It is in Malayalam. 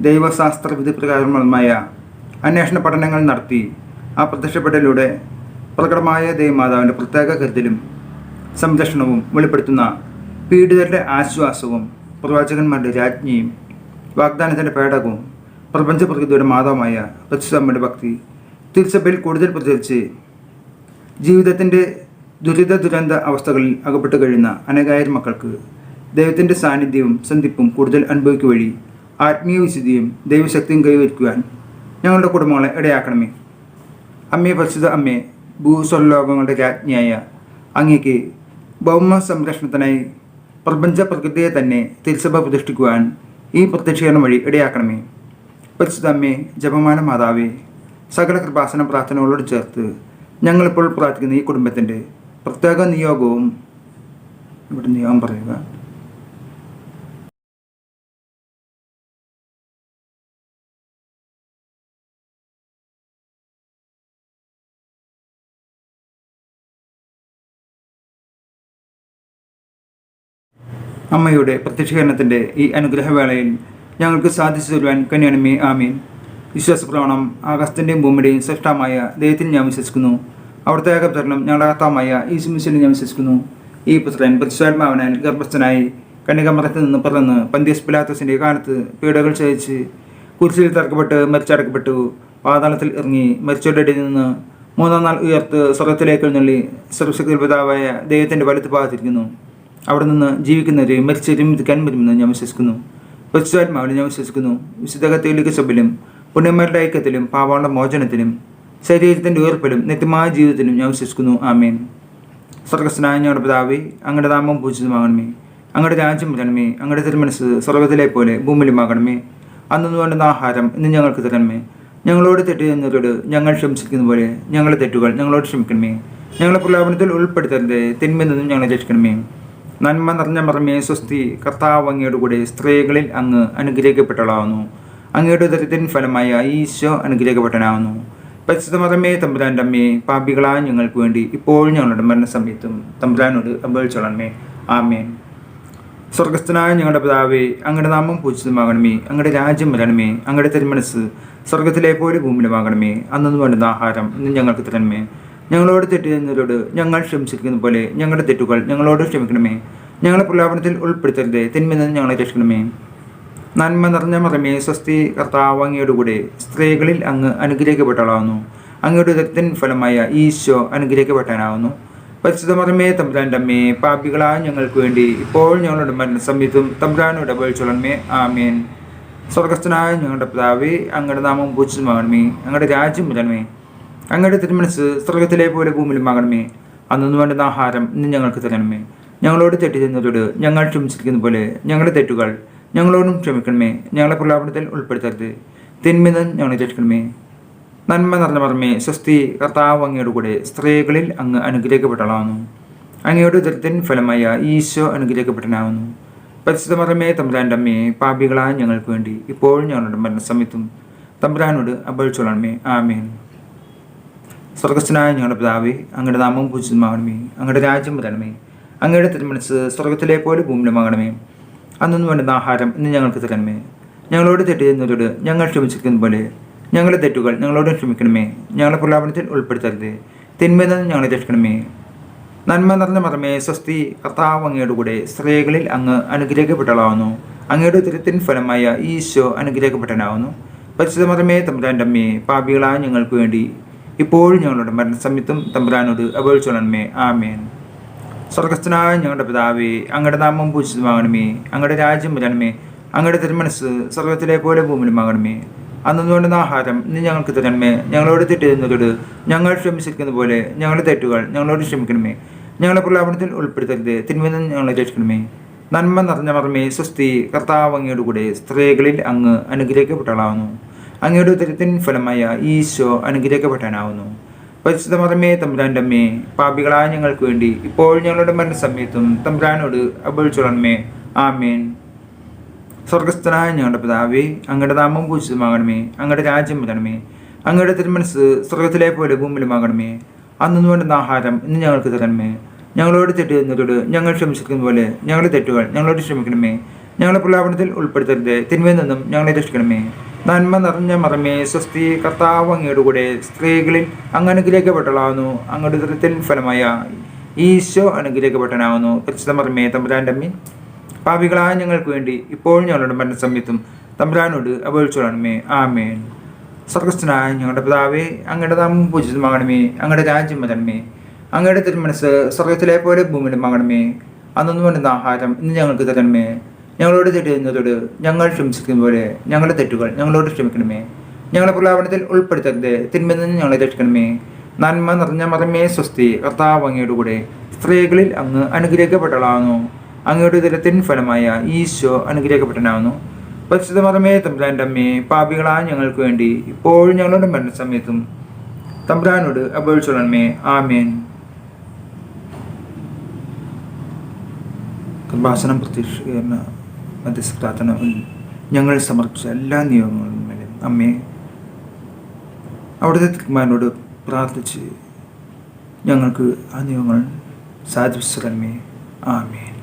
ദൈവശാസ്ത്ര വിധിപ്രകാരമായ അന്വേഷണ പഠനങ്ങൾ നടത്തി ആ പ്രത്യക്ഷപ്പെടലിലൂടെ പ്രകടമായ ദൈവമാതാവിന്റെ പ്രത്യേക കരുതലും സംരക്ഷണവും വെളിപ്പെടുത്തുന്ന പീഡിതരുടെ ആശ്വാസവും പ്രവാചകന്മാരുടെ രാജ്ഞിയും വാഗ്ദാനത്തിന്റെ പേടകവും പ്രപഞ്ച പ്രകൃതിയുടെ മാതാവുമായ പ്രതിസമ്മയുടെ ഭക്തി തിരുസഭയിൽ കൂടുതൽ പ്രചരിച്ച് ജീവിതത്തിന്റെ ദുരിത ദുരന്ത അവസ്ഥകളിൽ അകപ്പെട്ട് കഴിയുന്ന അനേകായിരം മക്കൾക്ക് ദൈവത്തിന്റെ സാന്നിധ്യവും സന്ധിപ്പും കൂടുതൽ അനുഭവിക്കുക വഴി ആത്മീയ വിശുദ്ധിയും ദൈവശക്തിയും കൈവരിക്കുവാൻ ഞങ്ങളുടെ കുടുംബങ്ങളെ ഇടയാക്കണമേ. അമ്മേ പരിശുദ്ധ അമ്മേ ഭൂസ്വലോകങ്ങളുടെ രാജ്ഞിയായ അങ്ങേക്ക് ഭൗമ സംരക്ഷണത്തിനായി പ്രപഞ്ച പ്രകൃതിയെ തന്നെ തിരുസഭ പ്രതിഷ്ഠിക്കുവാൻ ഈ പ്രത്യക്ഷീകരണം വഴി ഇടയാക്കണമേ. പരിശുദ്ധ അമ്മേ ജപമാന മാതാവേ സകല കൃപാസന പ്രാർത്ഥനകളോട് ചേർത്ത് ഞങ്ങളിപ്പോൾ പ്രാർത്ഥിക്കുന്ന ഈ കുടുംബത്തിന്റെ പ്രത്യേക നിയോഗവും ഇവിടെ നിയോഗം പറയുക. അമ്മയുടെ പ്രത്യക്ഷീകരണത്തിന്റെ ഈ അനുഗ്രഹവേളയിൽ ഞങ്ങൾക്ക് സാധിച്ചു തരുവാൻ കന്യാണമേ ആമീൻ. വിശ്വാസപ്രവണം ആകാശത്തിന്റെയും ഭൂമിയുടെയും ശ്രേഷ്ഠമായ ദൈവത്തിൽ ഞാൻ വിശ്വസിക്കുന്നു. അവിടുത്തെ ഏകപുത്രണം ഞങ്ങളുടെ കർത്താമായ ഈ സുമിശിനെ ഞാൻ വിശ്വസിക്കുന്നു. ഈ പുത്രൻ പരിശുദ്ധാത്മാവനാൽ ഗർഭസ്ഥനായി കന്യകമറത്തിൽ നിന്ന് പിറന്ന് പന്തിയസ് പിലാത്തസിന്റെ കാലത്ത് പീഡകൾ ചേച്ച് കുരിശിൽ തറക്കപ്പെട്ട് മരിച്ചടക്കപ്പെട്ടു പാതാളത്തിൽ ഇറങ്ങി മരിച്ചവരുടെ നിന്ന് മൂന്നാം നാൾ ഉയർത്ത് സ്വർഗത്തിലേക്ക് എഴുന്നള്ളി സർവശക്തി പിതാവായ ദൈവത്തിന്റെ വലത്ത് ഭാഗത്തിരിക്കുന്നു അവിടെ നിന്ന് ജീവിക്കുന്നവരെയും മരിച്ചവരെയും ഇരിക്കാൻ വരുമെന്ന് ഞാൻ വിശ്വസിക്കുന്നു. പരിശുദ്ധാത്മാവിൽ ഞാൻ വിശ്വസിക്കുന്നു. വിശുദ്ധ കത്തോലിക്ക സഭയിലും പുണ്യന്മാരുടെ ഐക്യത്തിലും പാവാളുടെ മോചനത്തിലും ശരീരത്തിന്റെ ഉയർപ്പിലും നിത്യമായ ജീവിതത്തിലും ഞാൻ വിശ്വസിക്കുന്നു. ആമേൻ. സ്വർഗസ്നായ ഞങ്ങളുടെ പിതാവേ അങ്ങയുടെ നാമം പൂജിതമാകണമേ. അങ്ങയുടെ രാജ്യം വരണമേ. അങ്ങയുടെ തിരുമനസ് സ്വർഗത്തിലെ പോലെ ഭൂമിയിലുമാകണമേ. അന്നു വേണ്ടുന്ന ആഹാരം ഇന്ന് ഞങ്ങൾക്ക് തരണമേ. ഞങ്ങളോട് തെറ്റ് ചെയ്യുന്നവരോട് ഞങ്ങൾ ക്ഷമിച്ചിരിക്കുന്ന പോലെ ഞങ്ങളുടെ തെറ്റുകൾ ഞങ്ങളോട് ക്ഷമിക്കണമേ. ഞങ്ങളെ പ്രലോഭനത്തിൽ ഉൾപ്പെടുത്തരുത്. തിന്മയിൽ നിന്നും ഞങ്ങളെ രക്ഷിക്കണമേ. നന്മ നിറഞ്ഞ മറമേ സ്വസ്തി കർത്താവ് അങ്ങയുടെ കൂടെ സ്ത്രീകളിൽ അങ്ങ് അനുഗ്രഹിക്കപ്പെട്ടളാവുന്നു അങ്ങയുടെ ദരിദ്രൻ ഫലമായ ഈശോ അനുഗ്രഹിക്കപ്പെട്ടനാവുന്നു പരിശുദ്ധ മറമേ തമ്പുരാന്റെ അമ്മേ പാപികളായ ഞങ്ങൾക്ക് വേണ്ടി ഇപ്പോഴും ഞങ്ങളുടെ മരണസമയത്തും തമ്പുരാനോട് അപേക്ഷിച്ചോളണമേ ആമേൻ. സ്വർഗസ്ഥനായ ഞങ്ങളുടെ പിതാവേ അങ്ങയുടെ നാമം പൂജിതമാകണമേ. അങ്ങയുടെ രാജ്യം വരണമേ. അങ്ങയുടെ തിരുമനസ് സ്വർഗത്തിലെ പോലെ ഭൂമിയിലുമാകണമേ. അന്നു വേണ്ടുന്ന ആഹാരം ഇന്ന് ഞങ്ങൾക്ക് തരണമേ. ഞങ്ങളോട് തെറ്റ് ഞങ്ങൾ ക്ഷമിച്ചിരിക്കുന്ന പോലെ ഞങ്ങളുടെ തെറ്റുകൾ ഞങ്ങളോട് ക്ഷമിക്കണമേ. ഞങ്ങളെ പ്രലാപനത്തിൽ ഉൾപ്പെടുത്തരുത്. തിന്മയിൽ നിന്ന് ഞങ്ങളെ രക്ഷിക്കണമേ. നന്മ നിറഞ്ഞ മറമേ സ്വസ്തി കർത്താവ് അങ്ങയുടെ കൂടെ സ്ത്രീകളിൽ അങ്ങ് അനുഗ്രഹിക്കപ്പെട്ടവളാവുന്നു. അങ്ങയുടെ ഉദരത്തിൻ ഫലമായ ഈശോ അനുഗ്രഹിക്കപ്പെട്ടാനാവുന്നു പരിശുദ്ധ മറമേ തമ്പുരാന്റെ അമ്മേ പാപികളായ ഞങ്ങൾക്ക് വേണ്ടി ഇപ്പോൾ ഞങ്ങളുടെ മരണസമയത്തും തമ്പുരാനോട് അപേക്ഷിച്ചോളമേ ആമേൻ. സ്വർഗസ്ഥനായ ഞങ്ങളുടെ പിതാവേ അങ്ങയുടെ നാമം പൂജിതമാകണമേ അങ്ങയുടെ രാജ്യം വരണമേ അങ്ങയുടെ തിരുമനസ് സ്വർഗത്തിലെ പോലെ ഭൂമിയിലുമാകണമേ അന്നു വേണ്ടുന്ന ആഹാരം ഇന്ന് ഞങ്ങൾക്ക് തരണമേ. ഞങ്ങളോട് തെറ്റ് ചെയ്യുന്നതോട് ഞങ്ങൾ ക്ഷമിച്ചിരിക്കുന്ന പോലെ ഞങ്ങളുടെ തെറ്റുകൾ ഞങ്ങളോടും ക്ഷമിക്കണമേ. ഞങ്ങളെ പ്രലാപനത്തിൽ ഉൾപ്പെടുത്തരുത്. തിന്മിന്ന് ഞങ്ങളെ രക്ഷിക്കണമേ. നന്മ നിറഞ്ഞ പറമേ സ്വസ്തി കർത്താവ് അങ്ങയുടെ കൂടെ സ്ത്രീകളിൽ അങ്ങ് അനുഗ്രഹിക്കപ്പെട്ടളാവുന്നു അങ്ങയുടെ ഉദരത്തിൻ ഫലമായ ഈശോ അനുഗ്രഹിക്കപ്പെട്ടനാവുന്നു പരിശുദ്ധ മറമേ തമ്പുരാന്റെ അമ്മയെ പാപികളായ ഞങ്ങൾക്ക് വേണ്ടി ഇപ്പോഴും ഞങ്ങളുടെ മരണസമയത്തും തമ്പുരാനോട് അപേക്ഷിച്ചോളണമേ. ആമേൻ. സ്വർഗസ്ഥനായ ഞങ്ങളുടെ പിതാവേ അങ്ങയുടെ നാമം പൂജിതമാകണമേ. അങ്ങയുടെ രാജ്യം വരണമേ. അങ്ങയുടെ തിരുമനസ് സ്വർഗത്തിലെ പോലെ ഭൂമിയിലുമാകണമേ. അന്നൊന്നും വേണ്ടുന്ന ആഹാരം ഇന്ന് ഞങ്ങൾക്ക് തരണമേ. ഞങ്ങളോട് തെറ്റ് ചെയ്യുന്നവരോട് ഞങ്ങൾ ക്ഷമിച്ചിരിക്കുന്ന പോലെ ഞങ്ങളുടെ തെറ്റുകൾ ഞങ്ങളോട് ക്ഷമിക്കണമേ. ഞങ്ങളെ പ്രലാപനത്തിൽ ഉൾപ്പെടുത്തരുത്. തിന്മയിൽ നിന്ന് ഞങ്ങളെ രക്ഷിക്കണമേ. നന്മ നിറഞ്ഞ മറമേ സ്വസ്തി കർത്താവ് അങ്ങയുടെ കൂടെ സ്ത്രീകളിൽ അങ്ങ് അനുഗ്രഹിക്കപ്പെട്ടളാവുന്നു അങ്ങയുടെ തിരുത്തിൻ ഫലമായ ഈശോ അനുഗ്രഹിക്കപ്പെട്ടനാവുന്നു പരിശുദ്ധ മറമേ തമ്പുരാന്റെ അമ്മയെ പാപികളായ ഞങ്ങൾക്ക് വേണ്ടി ഇപ്പോഴും ഞങ്ങളുടെ മരണസമയത്തും തമ്പുരാനോട് അപേക്ഷിച്ചോളണമേ ആമേൻ. സ്വർഗസ്ഥനായ ഞങ്ങളുടെ പിതാവേ അങ്ങയുടെ നാമം പൂജിതമാകണമേ. അങ്ങയുടെ രാജ്യം വരണമേ. അങ്ങയുടെ തിരുമനസ് സ്വർഗത്തിലെ പോലെ ഭൂമിയിലുമാകണമേ. അന്നു വേണ്ടുന്ന ആഹാരം ഇന്ന് ഞങ്ങൾക്ക് തരണമേ. ഞങ്ങളോട് തെറ്റിരുന്നതോട് ഞങ്ങൾ ക്ഷമിച്ചിരിക്കുന്ന പോലെ ഞങ്ങളുടെ തെറ്റുകൾ ഞങ്ങളോട് ക്ഷമിക്കണമേ. ഞങ്ങളെ പ്രലാപനത്തിൽ ഉൾപ്പെടുത്തരുത്. തിന്മയിൽ ഞങ്ങളെ രക്ഷിക്കണമേ. നന്മ നിറഞ്ഞ മറമേ സ്വസ്തി കർത്താവ് സ്ത്രീകളിൽ അങ്ങ് അനുഗ്രഹിക്കപ്പെട്ടളാവുന്നു അങ്ങയുടെ ഉത്തരത്തിന് ഫലമായ ഈശോ അനുഗ്രഹിക്കപ്പെട്ടാനാവുന്നു പരിശുദ്ധ മറമേ തമ്പുരാന്റെ അമ്മേ പാപികളായ ഞങ്ങൾക്ക് വേണ്ടി ഇപ്പോൾ ഞങ്ങളുടെ മരണസമയത്തും തമ്പുരാനോട് അപേക്ഷിച്ചോളണമേ ആമേൻ. സ്വർഗസ്ഥനായ ഞങ്ങളുടെ പിതാവേ അങ്ങയുടെ നാമം പൂജിതമാകണമേ. അങ്ങയുടെ രാജ്യം വരണമേ. അങ്ങയുടെ തിരുമനസ് സ്വർഗത്തിലെ പോലെ ഭൂമിയിലുമാകണമേ. അന്നു വേണ്ടുന്ന ആഹാരം ഇന്ന് ഞങ്ങൾക്ക് തരണമേ. ഞങ്ങളോട് തെറ്റ് ചെയ്യുന്നതോട് ഞങ്ങൾ ക്ഷമിച്ചിരിക്കുന്ന പോലെ ഞങ്ങളുടെ തെറ്റുകൾ ഞങ്ങളോട് ക്ഷമിക്കണമേ. ഞങ്ങളെ പ്രലാപനത്തിൽ ഉൾപ്പെടുത്തരുത്. തിന്മയിൽ നിന്നും ഞങ്ങളെ രക്ഷിക്കണമേ. നന്മ നിറഞ്ഞ മറമേ സ്വസ്തി കർത്താവ് അങ്ങയുടെ കൂടെ സ്ത്രീകളിൽ അങ്ങ് അനുഗ്രഹിക്കപ്പെട്ടളാവുന്നു അങ്ങയുടെ ദൃത്തിൻ ഫലമായ ഈശോ അനുഗ്രഹിക്കപ്പെട്ടനാവുന്നു പരിശുദ്ധ മറമേ തമ്പുരാന്റെ പാവികളാ പാപികളായ ഞങ്ങൾക്ക് വേണ്ടി ഇപ്പോൾ ഞങ്ങളുടെ മരണസമയത്തും തമ്പുരാനോട് അപേക്ഷിച്ചോളണമേ. ആമേൻ. സ്വർഗസ്ഥനായ ഞങ്ങളുടെ പിതാവേ അങ്ങയുടെ നാമം പൂജിതമാകണമേ. അങ്ങയുടെ രാജ്യം വരണമേ. അങ്ങയുടെ തിരുമനസ് സ്വർഗത്തിലെ പോലെ ഭൂമിയിലും ആകണമേ. അന്നു വേണ്ടുന്ന ആഹാരം ഇന്ന് ഞങ്ങൾക്ക് തരണമേ. ഞങ്ങളോട് തെറ്റുന്നതോട് ഞങ്ങൾ ക്ഷമിച്ചിരിക്കുന്ന പോലെ ഞങ്ങളുടെ തെറ്റുകൾ ഞങ്ങളോട് ക്ഷമിക്കണമേ. ഞങ്ങളെ പ്രലാപനത്തിൽ ഉൾപ്പെടുത്തരുത്. തിന്മയിൽ നിന്ന് ഞങ്ങളെ രക്ഷിക്കണമേ. നന്മ നിറഞ്ഞ മറമേ സ്വസ്തി. കർത്താവ് അങ്ങയുടെ കൂടെ സ്ത്രീകളിൽ അങ്ങ് അനുഗ്രഹിക്കപ്പെട്ടളാകുന്നു അങ്ങയുടെ ഉദരത്തിൻ ഫലമായ ഈശോ അനുഗ്രഹിക്കപ്പെട്ടനാകുന്നു പരിശുദ്ധ മതമേ തമ്പുരാന്റെ അമ്മേ പാപികളാ ഞങ്ങൾക്ക് വേണ്ടി ഇപ്പോഴും ഞങ്ങളുടെ മരണസമയത്തും തമ്പുരാനോട് അപേക്ഷിച്ചോളണമേ. ആമേൻ. കൃപാസനം പ്രത്യക്ഷീകരണ മധ്യസ്ഥ പ്രാർത്ഥന ഞങ്ങൾ സമർപ്പിച്ച എല്ലാ നിയമങ്ങളും മേലും. അമ്മേ അവിടുത്തെ തിരുമാനോട് പ്രാർത്ഥിച്ച് ഞങ്ങൾക്ക് ആ നിയമങ്ങൾ സാധിപ്പിച്ചതമ്മേ ആമേ